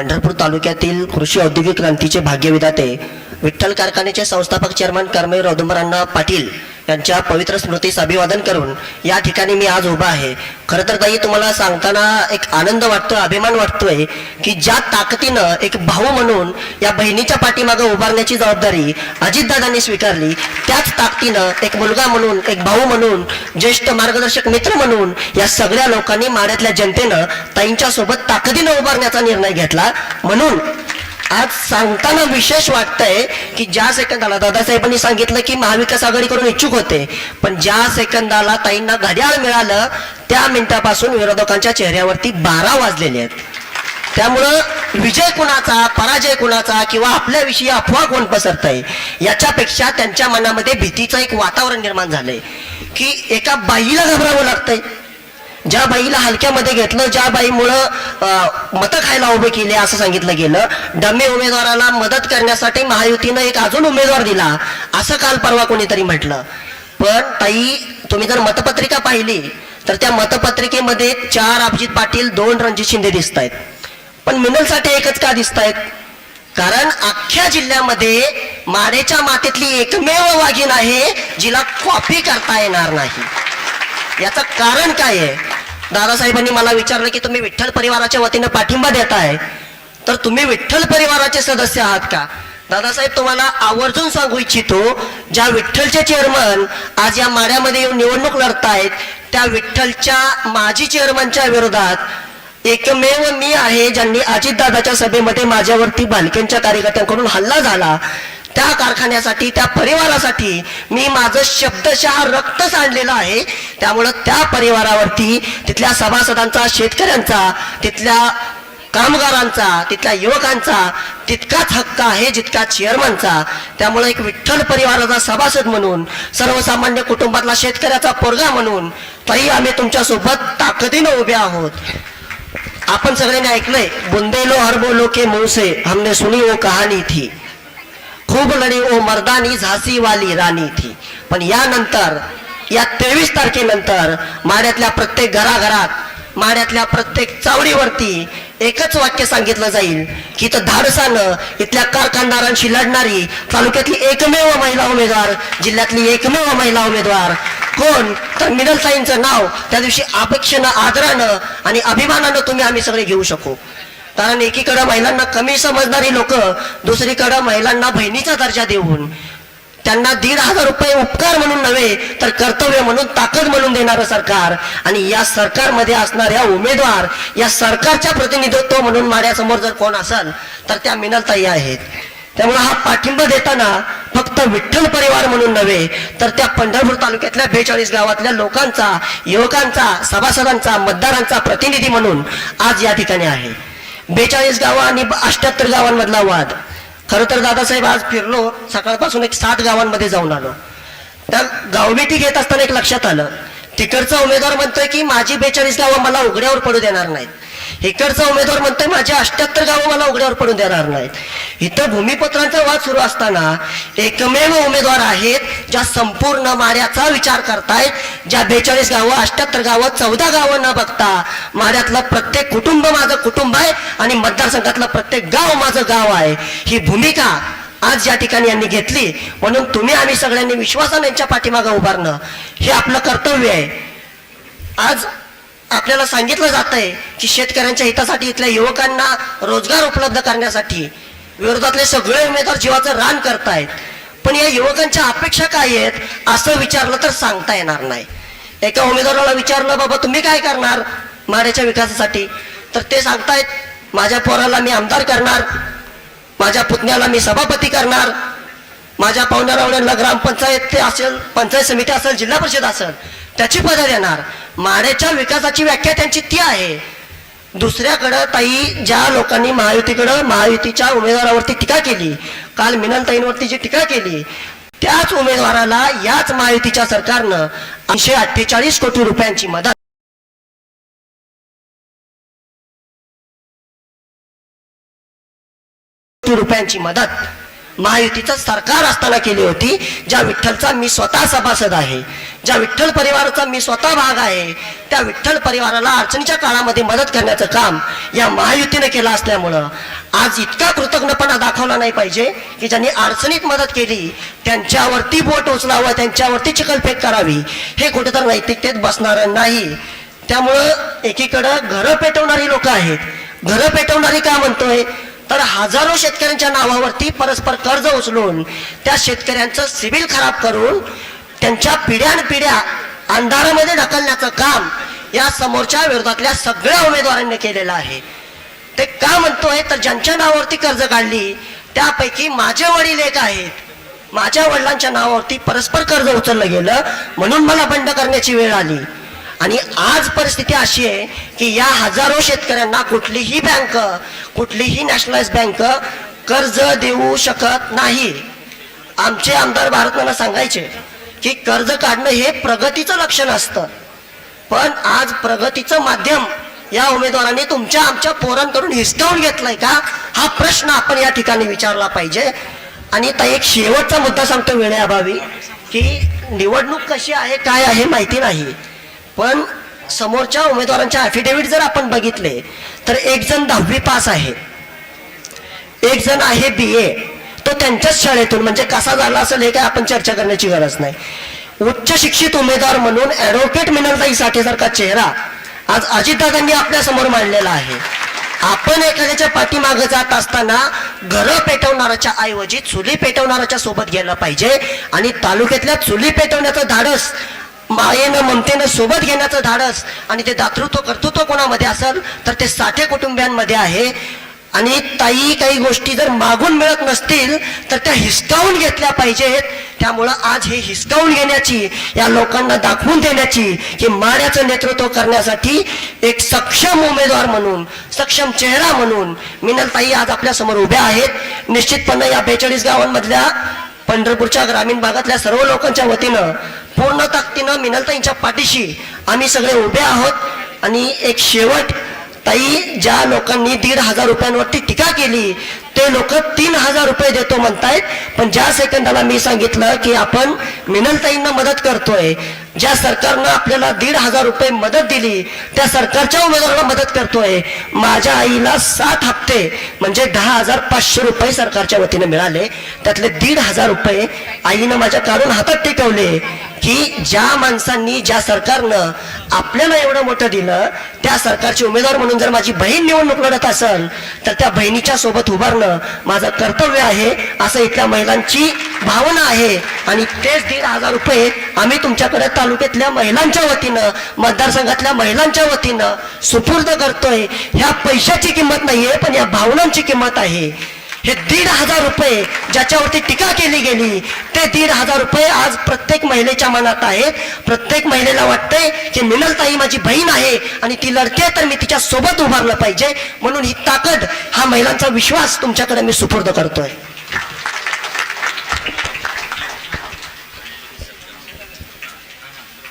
पंढरपूर तालुक्यातील कृषी औद्योगिक क्रांतीचे भाग्यविधाते विठ्ठल कारखान्याचे संस्थापक चेअरमन कर्मवीर औदुंबरांना पाटील यांच्या पवित्र स्मृतीस अभिवादन करून या ठिकाणी मी आज उभा आहे. खरं तर ताई तुम्हाला सांगताना एक आनंद वाटतोय अभिमान वाटतोय की ज्या ताकदीनं एक भाऊ म्हणून या बहिणीच्या पाठीमागं उभारण्याची जबाबदारी अजितदादांनी स्वीकारली त्याच ताकदीनं एक मुलगा म्हणून एक भाऊ म्हणून ज्येष्ठ मार्गदर्शक मित्र म्हणून या सगळ्या लोकांनी माड्यातल्या जनतेनं ताईंच्या सोबत ताकदीनं उभारण्याचा निर्णय घेतला. म्हणून आज सांगताना विशेष वाटतंय की ज्या सेकंदाला दादासाहेबांनी सांगितलं की महाविकास आघाडीकडून इच्छुक होते पण ज्या सेकंदाला ताईंना घड्याळ मिळालं त्या मिनिटापासून विरोधकांच्या चेहऱ्यावरती बारा वाजलेले आहेत. त्यामुळं विजय कुणाचा पराजय कुणाचा किंवा आपल्याविषयी अफवा कोण पसरत आहे याच्यापेक्षा त्यांच्या मनामध्ये भीतीचं एक वातावरण निर्माण झालंय की एका बाईला घबरावं लागतंय. ज्या बाईला हलक्यामध्ये घेतलं ज्या बाईमुळं मतं खायला उभे केले असं सांगितलं गेलं. डम्मे उमेदवाराला मदत करण्यासाठी महायुतीनं एक अजून उमेदवार दिला असं काल परवा कोणीतरी म्हटलं. पण ताई तुम्ही जर मतपत्रिका पाहिली तर त्या मतपत्रिकेमध्ये चार अभिजित पाटील दोन रणजित शिंदे दिसत आहेत पण मिनलसाठी एकच का दिसत आहेत कारण अख्ख्या जिल्ह्यामध्ये माडेच्या मातीतली एकमेव वाघीण आहे जिला कॉपी करता येणार नाही. याचं कारण काय आहे? दादासाहेबांनी मला विचारलं की तुम्ही विठ्ठल परिवाराच्या वतीनं पाठिंबा देताय? तर तुम्ही विठ्ठल परिवाराचे सदस्य आहात का? दादासाहेब तुम्हाला आवर्जून सांगू इच्छितो ज्या विठ्ठलचे चेअरमन आज या माड्यामध्ये येऊन निवडणूक लढतायत त्या विठ्ठलच्या माजी चेअरमनच्या विरोधात एकमेव मी आहे ज्यांनी अजितदादाच्या सभेमध्ये माझ्यावरती बालकेंच्या कार्यकर्त्यांकडून हल्ला झाला. त्या कारखान्यासाठी त्या परिवारासाठी मी माझं शब्दशः रक्त सांडलेलं आहे. त्यामुळं त्या परिवारावरती तिथल्या सभासदांचा शेतकऱ्यांचा तिथल्या कामगारांचा तिथल्या युवकांचा तितकाच हक्क आहे जितका चेअरमनचा त्यामुळे एक विठ्ठल परिवाराचा सभासद म्हणून सर्वसामान्य कुटुंबातला शेतकऱ्याचा पोरगा म्हणून तरी आम्ही तुमच्यासोबत ताकदीनं उभे आहोत. आपण सगळ्यांनी ऐकलंय बुंदेलो हरबोलो के मुंह से हमने सुनी वो कहाणी थी. खूप लढी ओ मर्दानी झासीवाली राणी थी. पण यानंतर या तेवीस तारखेनंतर माड्यातल्या प्रत्येक घराघरात माड्यातल्या प्रत्येक चावडीवरती एकच वाक्य सांगितलं जाईल की तर धाडसानं इथल्या कारखानदारांशी लढणारी तालुक्यातली एकमेव महिला उमेदवार जिल्ह्यातली एकमेव महिला उमेदवार कोण? तर मिनलताईंचं नाव त्या दिवशी अपेक्षेनं आदरानं आणि अभिमानानं तुम्ही आम्ही सगळे घेऊ शकू. कारण एकीकडं महिलांना कमी समजणारी लोक दुसरीकडं महिलांना बहिणीचा दर्जा देऊन त्यांना दीड हजार रुपये उपकार म्हणून नव्हे तर कर्तव्य म्हणून ताकद म्हणून देणारं सरकार. आणि या सरकारमध्ये असणाऱ्या उमेदवार या सरकारच्या प्रतिनिधित्व म्हणून माझ्यासमोर जर कोण असेल तर त्या मिनलताई आहेत. त्यामुळे हा पाठिंबा देताना फक्त विठ्ठल परिवार म्हणून नव्हे तर त्या पंढरपूर तालुक्यातल्या बेचाळीस गावातल्या लोकांचा युवकांचा सभासदांचा मतदारांचा प्रतिनिधी म्हणून आज या ठिकाणी आहे. बेचाळीस गावं आणि अष्ट्याहत्तर गावांमधला वाद. खरं तर दादासाहेब आज फिरलो सकाळपासून एक सात गावांमध्ये जाऊन आलो. त्या गावभेटी घेत असताना एक लक्षात आलं. तिकडचा उमेदवार म्हणतोय की माझी बेचाळीस गावं मला उघड्यावर पडू देणार नाहीत. इकडचा उमेदवार म्हणतोय माझी अष्ट्याहत्तर गावं मला उघड्यावर पडून देणार नाहीत. इथं भूमिपत्रांचा वाद सुरू असताना एकमेव उमेदवार आहेत ज्या संपूर्ण माऱ्याचा विचार करतायत ज्या बेचाळीस गावं अष्ट्याहत्तर गावं चौदा गावं न बघता माऱ्यातलं प्रत्येक कुटुंब माझं कुटुंब आहे आणि मतदारसंघातलं प्रत्येक गाव माझं गाव आहे. ही भूमिका आज या ठिकाणी यांनी घेतली. म्हणून तुम्ही आम्ही सगळ्यांनी विश्वासाने यांच्या पाठीमागं उभारणं हे आपलं कर्तव्य आहे. आज आपल्याला सांगितलं जात आहे की शेतकऱ्यांच्या हितासाठी इथल्या युवकांना रोजगार उपलब्ध करण्यासाठी विरोधातले सगळे उमेदवार जीवाचं रान करतायत. पण या युवकांच्या अपेक्षा काय आहेत असं विचारलं तर सांगता येणार नाही. एका उमेदवाराला विचारलं बाबा तुम्ही काय करणार माड्याच्या विकासासाठी? तर ते सांगतायत माझ्या पोराला मी आमदार करणार माझ्या पुतण्याला मी सभापती करणार माझ्या पाहुण्यारावड्यांना ग्रामपंचायत ते असेल पंचायत समिती असेल जिल्हा परिषद असेल त्याची पदं देणार. माड्याच्या विकासाची व्याख्या त्यांची ती आहे. दुसऱ्याकडं ताई ज्या लोकांनी महायुतीकडं महायुतीच्या उमेदवारावरती टीका केली काल मिनलताईंवरती जी टीका केली त्याच उमेदवाराला याच महायुतीच्या सरकारनं ऐंशी अठ्ठेचाळीस कोटी रुपयांची मदत कोटी रुपयांची मदत महायुतीचं सरकार असताना केली होती ज्या विठ्ठलचा मी स्वतः सभासद आहे. ज्या विठ्ठल परिवाराचा मी स्वतः भाग आहे त्या विठ्ठल परिवाराला अडचणीच्या काळामध्ये मदत करण्याचं काम या महायुतीने केलं असल्यामुळं आज इतका कृतज्ञपणा दाखवला नाही पाहिजे की ज्यांनी अडचणीत मदत केली त्यांच्यावरती बोट उचलावं त्यांच्यावरती चिखलफेक करावी हे कुठेतरी नैतिकतेत बसणारं नाही. त्यामुळं एकीकडं घरं पेटवणारी लोक आहेत. घरं पेटवणारी का म्हणतोय? तर हजारो शेतकऱ्यांच्या नावावरती परस्पर कर्ज उचलून त्या शेतकऱ्यांचं सिबिल खराब करून त्यांच्या पिढ्यान पिढ्या अंधारामध्ये ढकलण्याचं काम या समोरच्या विरोधातल्या सगळ्या उमेदवारांनी केलेलं आहे. ते का म्हणतोय? तर ज्यांच्या नावावरती कर्ज काढली त्यापैकी माझे वडील एक आहेत. माझ्या वडिलांच्या नावावरती परस्पर कर्ज उचललं गेलं म्हणून मला बंड करण्याची वेळ आली. आणि आज परिस्थिती अशी आहे की या हजारो शेतकऱ्यांना कुठलीही बँक कुठलीही नॅशनलाइज बँक कर्ज देऊ शकत नाही. आमचे आमदार भारतनाना सांगायचे की कर्ज काढणं हे प्रगतीचं लक्षण असतं. पण आज प्रगतीचं माध्यम या उमेदवारांनी तुमच्या आमच्या पोरांकडून हिसकावून घेतलंय का? हा प्रश्न आपण या ठिकाणी विचारला पाहिजे. आणि आता एक शेवटचा मुद्दा सांगतो वेळेअभावी की निवडणूक कशी आहे काय आहे माहिती नाही. पण समोरच्या उमेदवारांच्या अफिडेव्हिट जर आपण बघितले तर एक जण दहावी पास आहे. एक जण आहे बी ए तो त्यांच्याच शाळेतून म्हणजे कसा झाला असेल हे काय आपण चर्चा करण्याची गरज नाही. उच्च शिक्षित उमेदवार म्हणून ऍडव्होकेट मिनलताई साठेसारखा चेहरा आज अजितदादांनी आपल्यासमोर मांडलेला आहे. आपण एखाद्याच्या पाठीमागे जात असताना घरं पेटवणाऱ्याच्या ऐवजी चुली पेटवणाऱ्याच्या सोबत गेलं पाहिजे आणि तालुक्यातल्या चुली पेटवण्याचं धाडस मायेनं ममतेनं सोबत घेण्याचं धाडस आणि ते दातृत्व कर्तृत्व कोणामध्ये असेल तर ते साठे कुटुंबियांमध्ये आहे. आणि ताई काही गोष्टी जर मागून मिळत नसतील तर त्या हिसकावून घेतल्या पाहिजेत. त्यामुळं आज हे हिसकावून घेण्याची या लोकांना दाखवून देण्याची की माड्याचं नेतृत्व करण्यासाठी एक सक्षम उमेदवार म्हणून सक्षम चेहरा म्हणून मिनलताई आज आपल्यासमोर उभ्या आहेत. निश्चितपणे या बेचाळीस गावांमधल्या पंढरपूरच्या ग्रामीण भागातल्या सर्व लोकांच्या वतीनं पूर्ण ताकदीनं मिनलताईंच्या पाठीशी आम्ही सगळे उभे आहोत. आणि एक शेवट ताई ज्या लोकांनी दीड हजार रुपयांवरती टीका केली ते लोक तीन हजार रुपये देतो म्हणतायत. पण ज्या सेकंदाला मी सांगितलं की आपण मिनलताईंना मदत करतोय ज्या सरकारनं आपल्याला दीड हजार रुपये मदत दिली त्या सरकारच्या उमेदवाराला मदत करतोय. माझ्या आईला सात हप्ते म्हणजे दहा हजार पाचशे रुपये सरकारच्या वतीने मिळाले. त्यातले दीड हजार रुपये आईनं माझ्या काढून हातात टिकवले. की ज्या माणसांनी ज्या सरकारनं आपल्याला एवढं मोठं दिलं त्या सरकारचे उमेदवार म्हणून जर माझी बहीण निवडणूक लढत असेल तर त्या बहिणीच्या सोबत उभारणं माझं कर्तव्य आहे असं इथल्या महिलांची भावना आहे. आणि तेच दीड हजार रुपये आम्ही तुमच्याकडे तालुक्यातल्या महिलांच्या वतीनं मतदारसंघातल्या महिलांच्या वतीनं सुपूर्द करतोय. ह्या पैशाची किंमत नाहीये पण या भावनांची किंमत आहे. हे दीड हजार रुपये ज्याच्यावरती टीका केली गेली ते दीड हजार रुपये आज प्रत्येक महिलेच्या मनात आहेत प्रत्येक महिलेला वाटतंय की मिनलताई माझी बहीण आहे आणि ती लढते तर मी तिच्या सोबत उभारलं पाहिजे. म्हणून ही ताकद हा महिलांचा विश्वास तुमच्याकडे मी सुपूर्द करतोय.